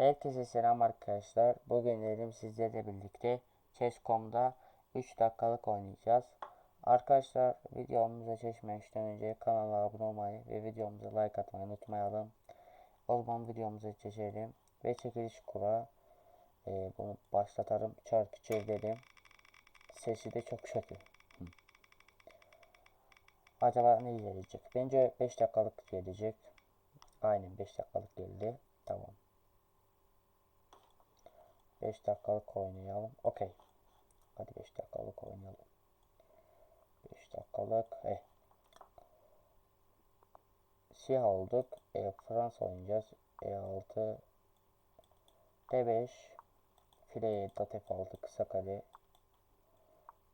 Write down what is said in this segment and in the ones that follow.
Herkese selam arkadaşlar. Bugün elim sizlerle birlikte Chess.com'da 3 dakikalık oynayacağız. Arkadaşlar videomuza geçmeden önce kanala abone olmayı ve videomuza like atmayı unutmayalım. O zaman videomuza geçelim ve çekiliş kura e, bunu başlatalım. Çarkı çevirelim. Sesi de çok kötü. Acaba ne gelecek? Bence 5 dakikalık gelecek. Aynen 5 dakikalık geldi. Tamam. 5 dakikalık oynayalım. Okey. Hadi 5 dakikalık oynayalım. 5 dakikalık. Eh. Siyah olduk. E, Fransa oynayacağız. E6 D5 Fileye Atef 6 kısa kale.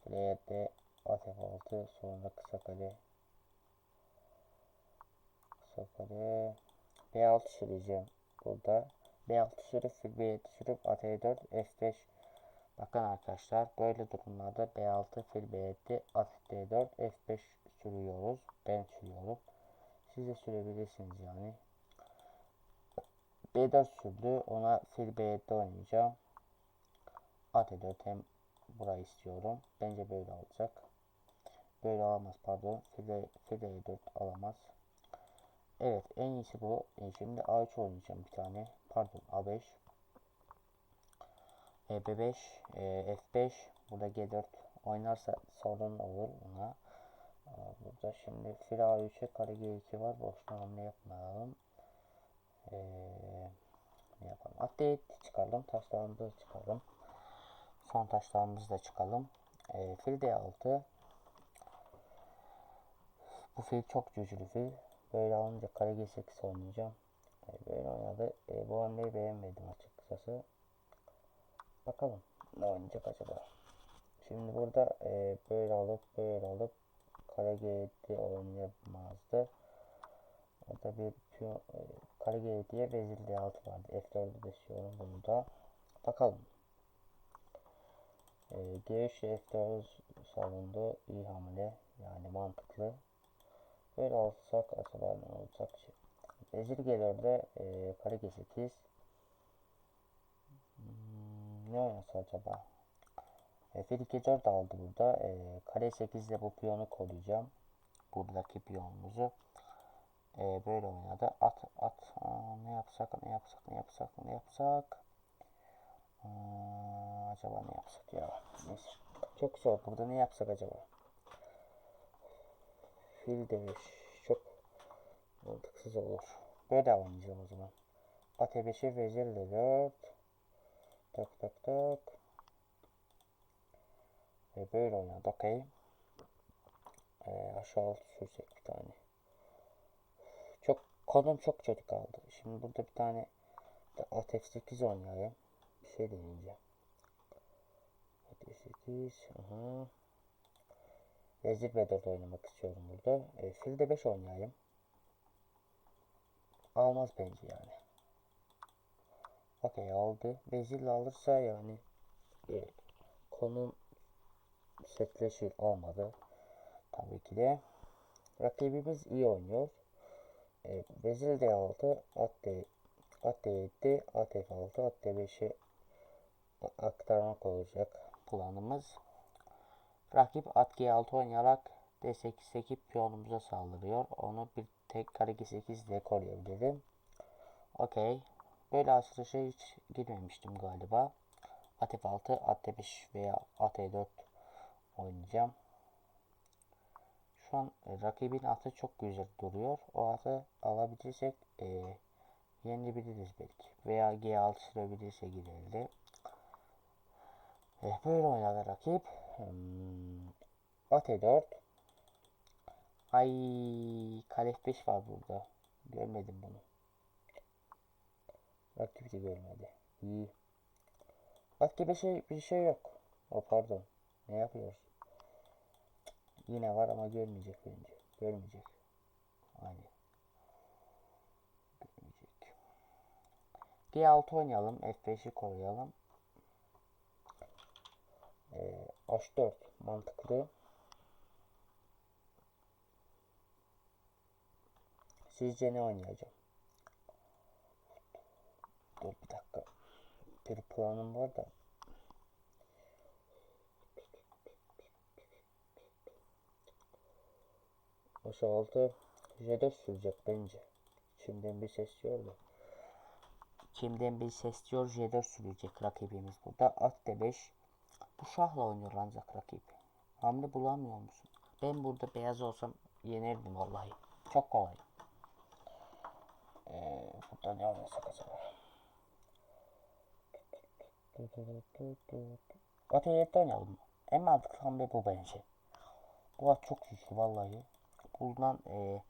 Fileye de Atef 6 sonra kısa kale. Kısa kale. B6 süreceğim burada. B6 sürüp fil B7 sürüp AT4 F5 Bakın arkadaşlar böyle durumlarda B6 fil B7 AT4 F5 sürüyoruz. Ben sürüyorum. Siz de sürebilirsiniz yani. B4 sürdü. Ona fil B7 oynayacağım. AT4 hem burayı istiyorum. Bence böyle olacak. Böyle alamaz pardon. Fil, fil E4 alamaz. Evet en iyisi bu. E, şimdi A3 oynayacağım bir tane. Pardon A5. E, B5. E, F5. Burada G4 oynarsa sorun olur buna. Burada şimdi fil A3'e kare G2 var. Boşuna hamle yapmayalım. E, ne yapalım? Atlet çıkardım. Taşlarımızı da çıkardım. Son taşlarımızı da çıkalım. E, fil D6. Bu fil çok güçlü fil. Böyle alınca kare G8 oynayacağım. Böyle oynadı. E, bu hamleyi beğenmedim açıkçası. Bakalım ne oynayacak acaba. Şimdi burada e, böyle alıp böyle alıp kare G7 oynayamazdı. Orada bir piyon, e, kare G7'ye vezir D6 vardı. F4'ü de istiyorum bunu da. Bakalım. E, G3 ile F4 savundu. İyi hamle. Yani mantıklı. Böyle alsak acaba ne olacak? Vezir G4'de e, kare G8 hmm, ne oynasa acaba? E, fil 2 aldı burada. E, kare 8 ile bu piyonu koruyacağım. Buradaki piyonumuzu. E, böyle oynadı. At at. Aa, ne yapsak ne yapsak ne yapsak ne yapsak. Aa, acaba ne yapsak ya? Neyse. Çok zor. Burada ne yapsak acaba? Fil demiş. Mantıksız olur. Böyle oynayacağım o zaman. At E5'e vezir D4. Tak tak tak. Ve böyle oynadı. Okey. Ee, aşağı sürsek bir tane. Çok konum çok kötü kaldı. Şimdi burada bir tane at F8 oynayayım. Bir şey deneyeceğim. At F8. Aha. Vezir B4 oynamak istiyorum burada. E, fil de 5 oynayayım. Almaz bence yani. Okey aldı. Vezirle alırsa yani e, konum setleşir olmadı. Tabii ki de. Rakibimiz iyi oynuyor. E, vezir de aldı. At D, at D7, at F6, at D5'i aktarmak olacak planımız. Rakip at G6 oynayarak D8 sekip piyonumuza saldırıyor. Onu bir tek kare G8 ile koruyabilirim. Okey. Böyle açılışa hiç girmemiştim galiba. At F6, at D5 veya at E4 oynayacağım. Şu an e, rakibin atı çok güzel duruyor. O atı alabilirsek e, yenebiliriz belki. Veya G6 sürebilirse girildi. E, böyle oynadı rakip. Hmm, at E4. Ay kale F5 var burada. Görmedim bunu. Rakip de görmedi. İyi. At G5'e bir şey yok. O pardon. Ne yapıyoruz? Yine var ama görmeyecek bence. Görmeyecek. Aynen. Görmeyecek. G6 oynayalım. F5'i koruyalım. Ee, H4 mantıklı. Sizce ne oynayacağım? Dur bir dakika. planım var da. Aşağı altı J4 sürecek bence. Şimdiden bir ses diyor da. Şimdiden bir ses diyor J4 sürecek rakibimiz burada. At D5. Bu şahla oynuyor ancak rakip. Hamle bulamıyor musun? Ben burada beyaz olsam yenerdim vallahi. Çok kolay. Ee, burada ne oynasak acaba? At E7'de oynayalım. En mantıklı hamle bu bence. Bu at çok güçlü vallahi. Buradan e,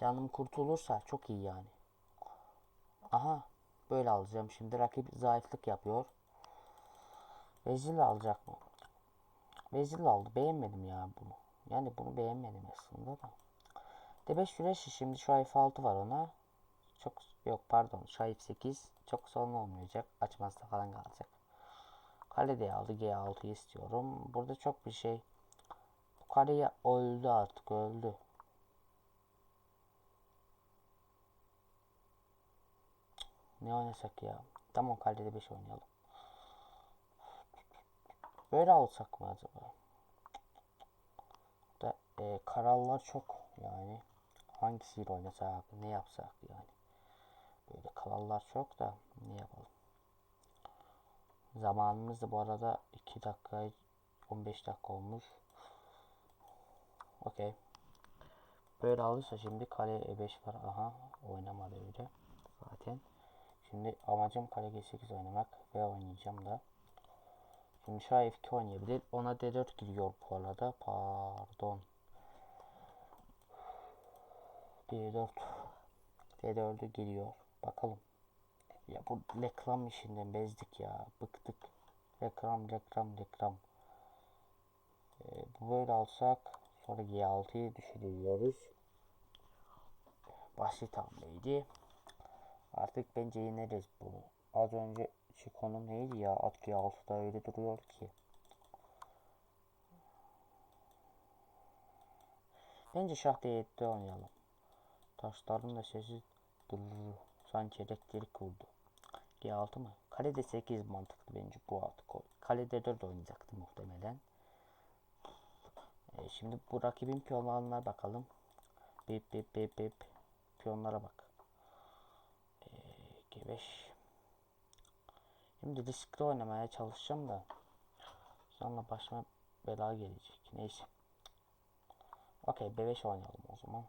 canım kurtulursa çok iyi yani. Aha böyle alacağım. Şimdi rakip zayıflık yapıyor. Vezil alacak mı? Vezil aldı. Beğenmedim ya bunu. Yani bunu beğenmedim aslında da. D5 süreçti. Şimdi şu F6 var ona. Çok yok pardon. Şu F8 çok sorun olmayacak. Açmazsa falan kalacak. Kale de aldı. G6'yı istiyorum. Burada çok bir şey. Bu kale öldü artık. Öldü. Ne oynasak ya? Tamam kalede 5 oynayalım. Böyle alsak mı acaba? Da e, karallar çok yani. Hangisiyle oynasak, ne yapsak yani. Böyle karallar çok da ne yapalım. Zamanımız da bu arada 2 dakika 15 dakika olmuş. Okey. Böyle alırsa şimdi kale E5 var. Aha oynamadı öyle. Zaten. Şimdi amacım kale G8 oynamak ve oynayacağım da. Şimdi şu F2 oynayabilir. Ona D4 giriyor bu arada. Pardon. D4. D4'ü giriyor. Bakalım. Ya bu reklam işinden bezdik ya. Bıktık. Reklam, reklam, reklam. Ee, bu böyle alsak sonra G6'yı düşürüyoruz. Basit hamleydi. Artık bence yeneriz bunu. Az önce konum neydi ya? At G6'da öyle duruyor ki. Bence şah D7'de oynayalım. Taşların da sesi durur. Sanki elektrik vurdu. G6 mı? Kalede 8 mantıklı bence bu at koy. Kalede 4 oynayacaktı muhtemelen. Ee, şimdi bu rakibin piyonlarına bakalım. Bip bip bip bip. Piyonlara bak. G5 Şimdi riskli oynamaya çalışacağım da sonra başıma bela gelecek. Neyse. Okey B5 oynayalım o zaman.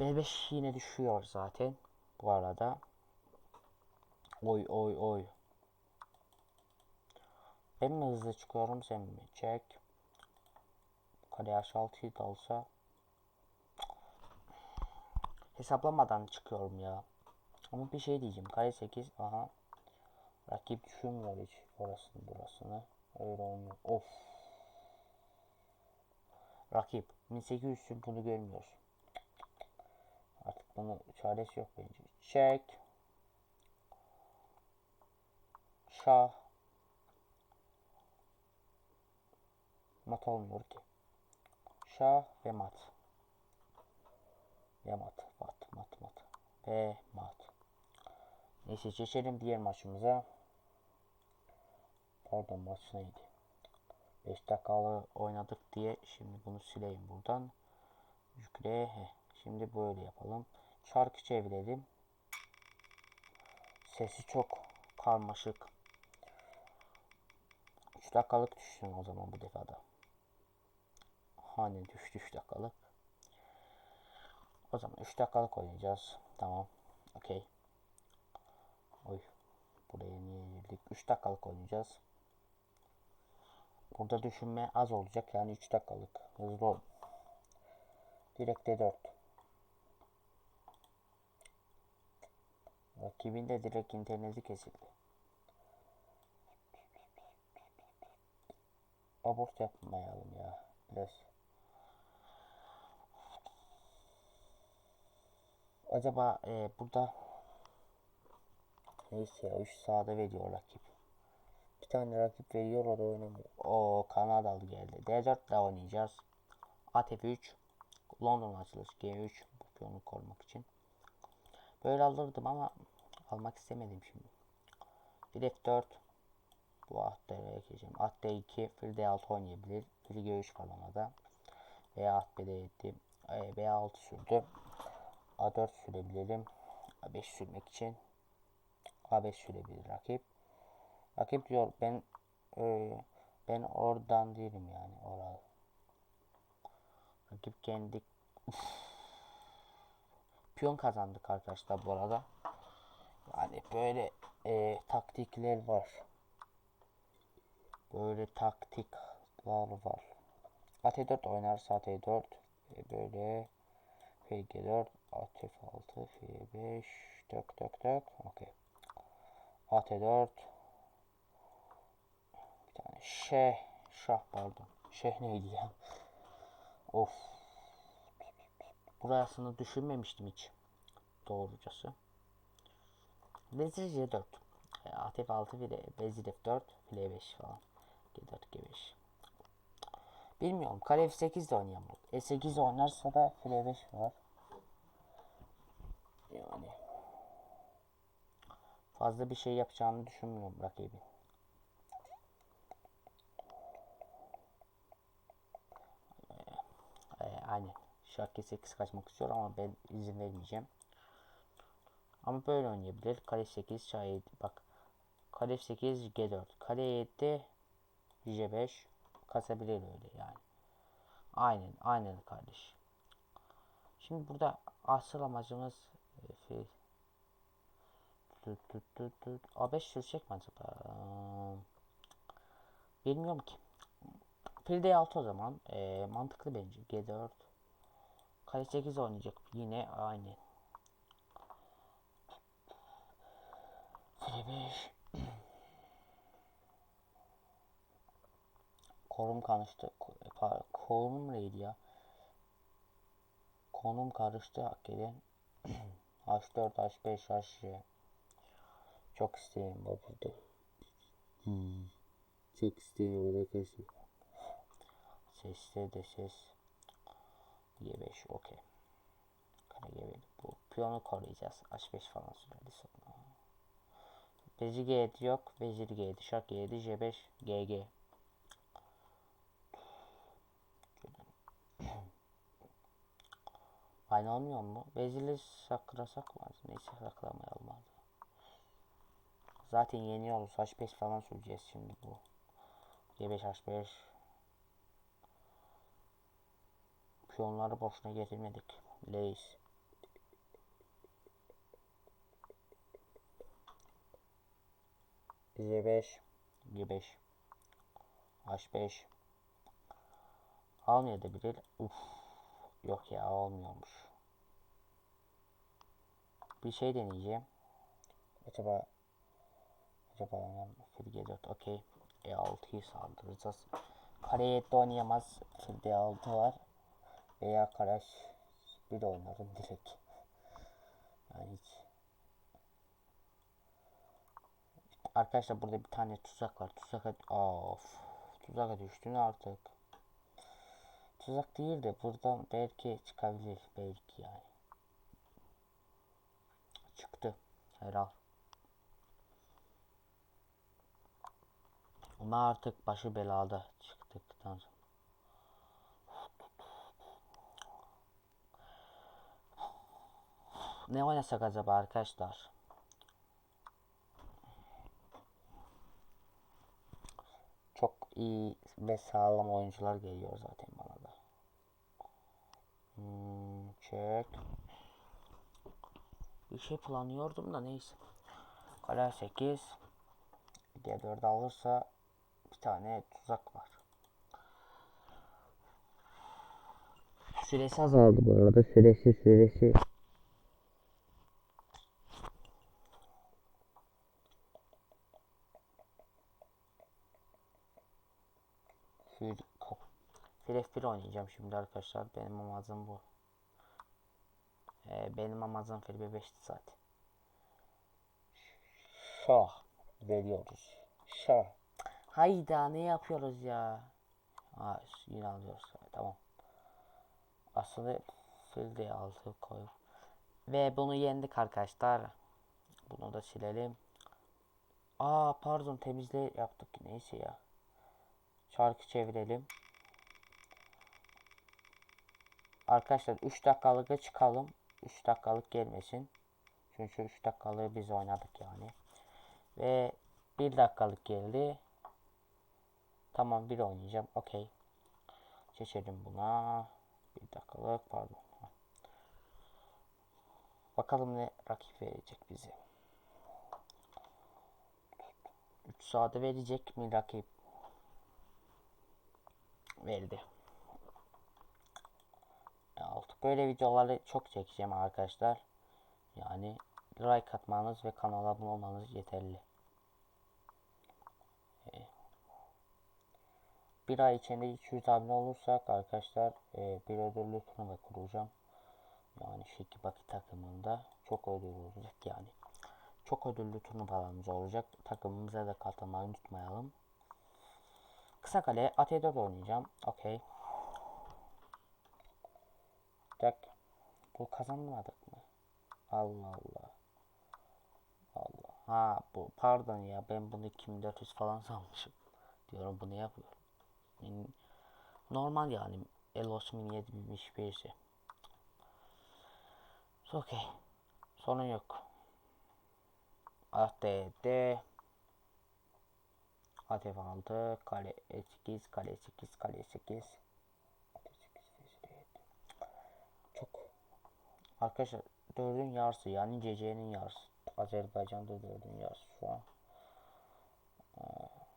B5 yine düşüyor zaten. Bu arada. Oy oy oy. Ben mi hızlı çıkıyorum sen mi? Çek. Kale H6'yı da alsa hesaplamadan çıkıyorum ya. Ama bir şey diyeceğim. Kare 8. Aha. Rakip düşünmüyor hiç orasını burasını. Öyle oynuyor. Of. Rakip. 1800'sün bunu görmüyor. Artık bunun çaresi yok bence. Çek. Şah. Mat olmuyor ki. Şah ve mat. Ya mat, mat, mat, mat. Ve mat. Neyse geçelim diğer maçımıza. Pardon maç neydi? 5 dakikalı oynadık diye şimdi bunu sileyim buradan. Yükle. Heh. Şimdi böyle yapalım. Çarkı çevirelim. Sesi çok karmaşık. 3 dakikalık düşsün o zaman bu defada. Hani düştü 3 dakikalık. O zaman 3 dakikalık oynayacağız. Tamam. Okey. Oy. Buraya niye girdik? 3 dakikalık oynayacağız. Burada düşünme az olacak. Yani 3 dakikalık. Hızlı ol. Direkt D4. Rakibin direkt interneti kesildi. Abort yapmayalım ya. Biraz Acaba e, burada neyse ya 3 sağda veriyor rakip. Bir tane rakip veriyor o da oynamıyor. O Kanadalı geldi. D4 ile oynayacağız. At F3 London açılış G3 bu piyonu korumak için. Böyle alırdım ama almak istemedim şimdi. Bir F4 bu at D'ye geçeceğim. At D2 fil D6 oynayabilir. Fil G3 falan da. Veya at B7 e, B6 sürdü. A4 sürebilirim. A5 sürmek için. A5 sürebilir rakip. Rakip diyor ben e, ben oradan değilim yani oralı. Rakip kendi Uf. piyon kazandık arkadaşlar bu arada. Yani böyle e, taktikler var. Böyle taktikler var. AT4 oynarsa AT4 e, böyle FG4 AT6 F5 tök tök tök okey. AT4 bir tane şeh şah pardon. Şeh neydi ya? Of. Burasını düşünmemiştim hiç. Doğrucası. Vezir C4. E, Atf 6 bir de Vezir F4 file 5 falan. G4 G5. Bilmiyorum. Kale F8 de oynayamam. E8 oynarsa da file 5 var. Yani fazla bir şey yapacağını düşünmüyorum rakibin. Ee, aynen. Şarkı 8 kaçmak istiyor ama ben izin vermeyeceğim. Ama böyle oynayabilir. Kale 8 şayet bak. Kale 8 G4. Kale 7 J5 kasabilir öyle yani. Aynen aynen kardeş. Şimdi burada asıl amacımız e, şey, tut, tut, tut, tut. A5 sürecek mi acaba? Bilmiyorum ki. Fil D6 o zaman. E, mantıklı bence. G4. Kale 8 oynayacak. Yine aynı. File 5. Kolum karıştı. Ko- Kolum neydi ya? Konum karıştı hakikaten. H4, H5, H Çok isteğim bozuldu. Hmm. Çok isteğim orada kesin. Sesle de ses. G5 okey. G5. Bu piyonu koruyacağız. H5 falan süreli sonra. Vezir G7 yok. Vezir G7. Şak G7. J5. GG. Aynı olmuyor mu? Vezirli saklasak mı? Neyse saklamayalım hadi. Zaten yeniyoruz. H5 falan süreceğiz şimdi bu. G5 H5. Piyonları boşuna getirmedik. Leis. G5 G5 H5 Almayabilir. Uf. Yok ya olmuyormuş. Bir şey deneyeceğim. Acaba acaba fil G4 okey. E6'yı saldıracağız. Kare 7 oynayamaz. Fil D6 var. Veya karaş bir oynarım direkt. Yani hiç. Arkadaşlar burada bir tane tuzak var. Tuzaka of. Tuzaka düştün artık. Tuzak değil de buradan belki çıkabilir. Belki yani. Çıktı. Herhal. Ama artık başı belada çıktıktan sonra. Ne oynasak acaba arkadaşlar? Çok iyi ve sağlam oyuncular geliyor zaten bana da. Hmm, çek. Bir şey planlıyordum da neyse. Kale 8. G4 alırsa bir tane tuzak var. Süresi azaldı bu arada. Süresi süresi. Fil, F1 oynayacağım şimdi arkadaşlar. Benim amacım bu. Ee, benim amacım Fil B5'ti zaten. Şah veriyoruz. Şah. Hayda ne yapıyoruz ya? Ha, yine alıyoruz. Tamam. Aslında fil de altı koyup Ve bunu yendik arkadaşlar. Bunu da silelim. Aa pardon temizle yaptık. Neyse ya. Çarkı çevirelim. Arkadaşlar 3 dakikalık çıkalım. 3 dakikalık gelmesin. Çünkü 3 dakikalığı biz oynadık yani. Ve 1 dakikalık geldi. Tamam bir oynayacağım. Okey. Geçelim buna. 1 dakikalık pardon. Bakalım ne rakip verecek bize. 3 saate verecek mi rakip? Verdi. Artık böyle videoları çok çekeceğim arkadaşlar. Yani like atmanız ve kanala abone olmanız yeterli. Ee, bir ay içinde 200 abone olursak arkadaşlar e, bir ödüllü turnuva kuracağım. Yani Şekibaki takımında çok ödül olacak yani. Çok ödüllü turnuvalarımız olacak. Takımımıza da katılmayı unutmayalım. Kısa kale AT4 oynayacağım. Okey. Tak. Bu kazanmadık mı? Allah Allah. Allah. Ha bu pardon ya ben bunu 2400 falan sanmışım. Diyorum bunu yapıyorum. Normal yani. Elos Mini 7001'si. Okey. Sorun yok. ATD ATF 6 kale 8 kale 8 kale 8 çok arkadaşlar dördün yarısı yani CC'nin yarısı Azerbaycan'da dördün yarısı şu an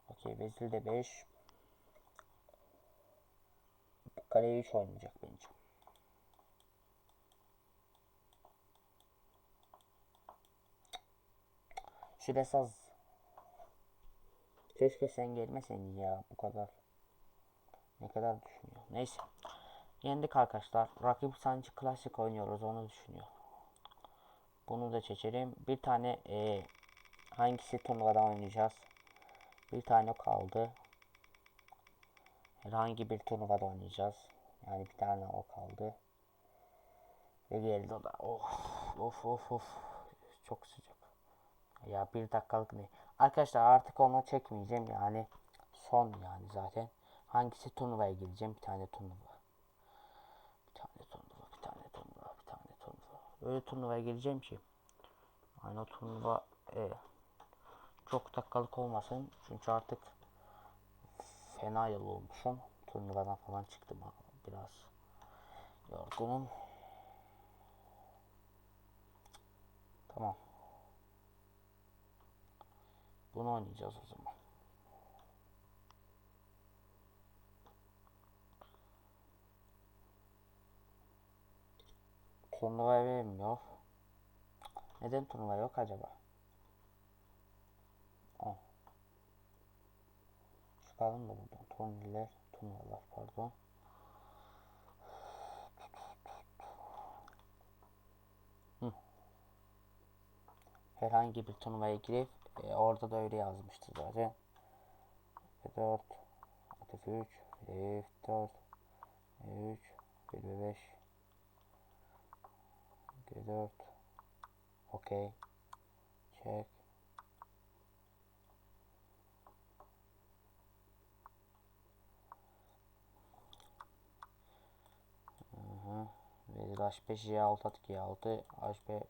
okey Vezil'de 5 kaleye 3 oynayacak bence Süresi az. Keşke sen gelmeseydin ya bu kadar. Ne kadar düşünüyor. Neyse. Yendik arkadaşlar. Rakip sanki klasik oynuyoruz onu düşünüyor. Bunu da çekelim. Bir tane e, hangisi turnuvada oynayacağız? Bir tane kaldı. Herhangi bir turnuvada oynayacağız. Yani bir tane o kaldı. Ve geldi o da. Of of of of. Çok sıcak. Ya bir dakikalık ne? Arkadaşlar artık onu çekmeyeceğim yani. Son yani zaten. Hangisi turnuvaya gireceğim? Bir tane turnuva. Bir tane turnuva, bir tane turnuva, bir tane turnuva. Öyle turnuvaya gireceğim ki. Aynı o turnuva e, çok dakikalık olmasın. Çünkü artık fena yıl olmuşum. Turnuvadan falan çıktım biraz. Yorgunum. Tamam. Bunu oynayacağız o zaman. Turnuva vermiyor. Neden turnuva yok acaba? Oh. Çıkalım da buradan. Turniler, turnuvalar pardon. Herhangi bir turnuvaya girip e, orada da öyle yazmıştı zaten. F4 F3 F4 F3 F5 G4 Okey. Check Hı -hı. H5 J6 at G6 HP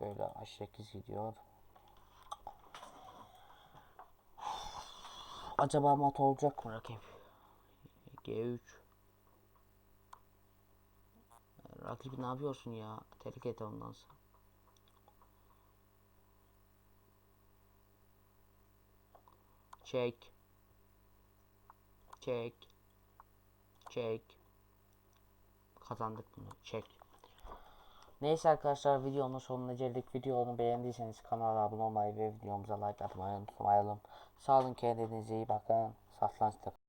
Böyle H8 gidiyor. Acaba mat olacak mı? Rakip? G3 Rakip ne yapıyorsun ya? Terk et ondan sonra. Çek. Çek. Çek. Kazandık bunu. Çek. Neyse arkadaşlar videonun sonuna geldik. Videonu beğendiyseniz kanala abone olmayı ve videomuza like atmayı unutmayalım. Sağ olun kendinize iyi bakın. Satrançta